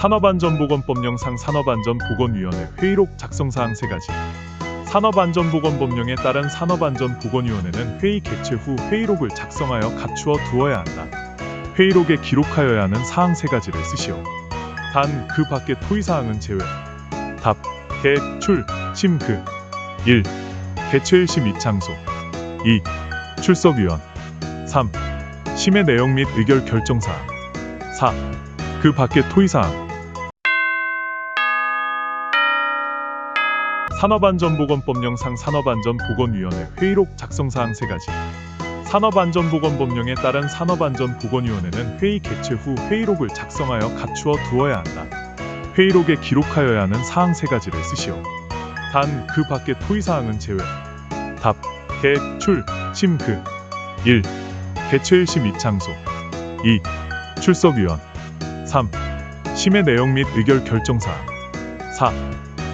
산업안전보건법령상 산업안전보건위원회 회의록 작성사항 3가지 산업안전보건법령에 따른 산업안전보건위원회는 회의 개최 후 회의록을 작성하여 갖추어 두어야 한다. 회의록에 기록하여야 하는 사항 3가지를 쓰시오. 단 그 밖의 토의사항은 제외. 답, 개, 출, 심, 그 1. 개최일 심 이창소 2. 출석위원 3. 심의 내용 및 의결 결정사항 4. 그 밖의 토의사항 산업안전보건법령상 산업안전보건위원회 회의록 작성사항 3가지 산업안전보건법령에 따른 산업안전보건위원회는 회의 개최 후 회의록을 작성하여 갖추어 두어야 한다. 회의록에 기록하여야 하는 사항 3가지를 쓰시오. 단 그 밖의 토의사항은 제외. 답, 개, 출, 심, 그 1. 개최일 심 이창소 2. 출석위원 3. 심의 내용 및 의결 결정사항 4.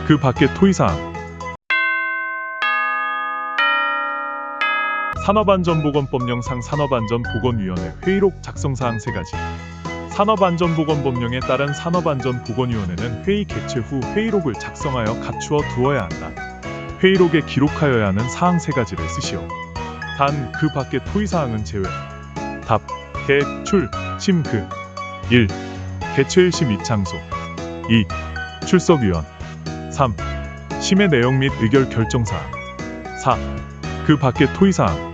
그 밖의 토의사항 산업안전보건법령상 산업안전보건위원회 회의록 작성사항 3가지 산업안전보건법령에 따른 산업안전보건위원회는 회의 개최 후 회의록을 작성하여 갖추어 두어야 한다. 회의록에 기록하여야 하는 사항 3가지를 쓰시오. 단 그 밖의 토의사항은 제외. 답, 개, 출, 심, 그 1. 개최일 심 이창소 2. 출석위원 3. 심의 내용 및 의결 결정사항 4. 그 밖의 토의사항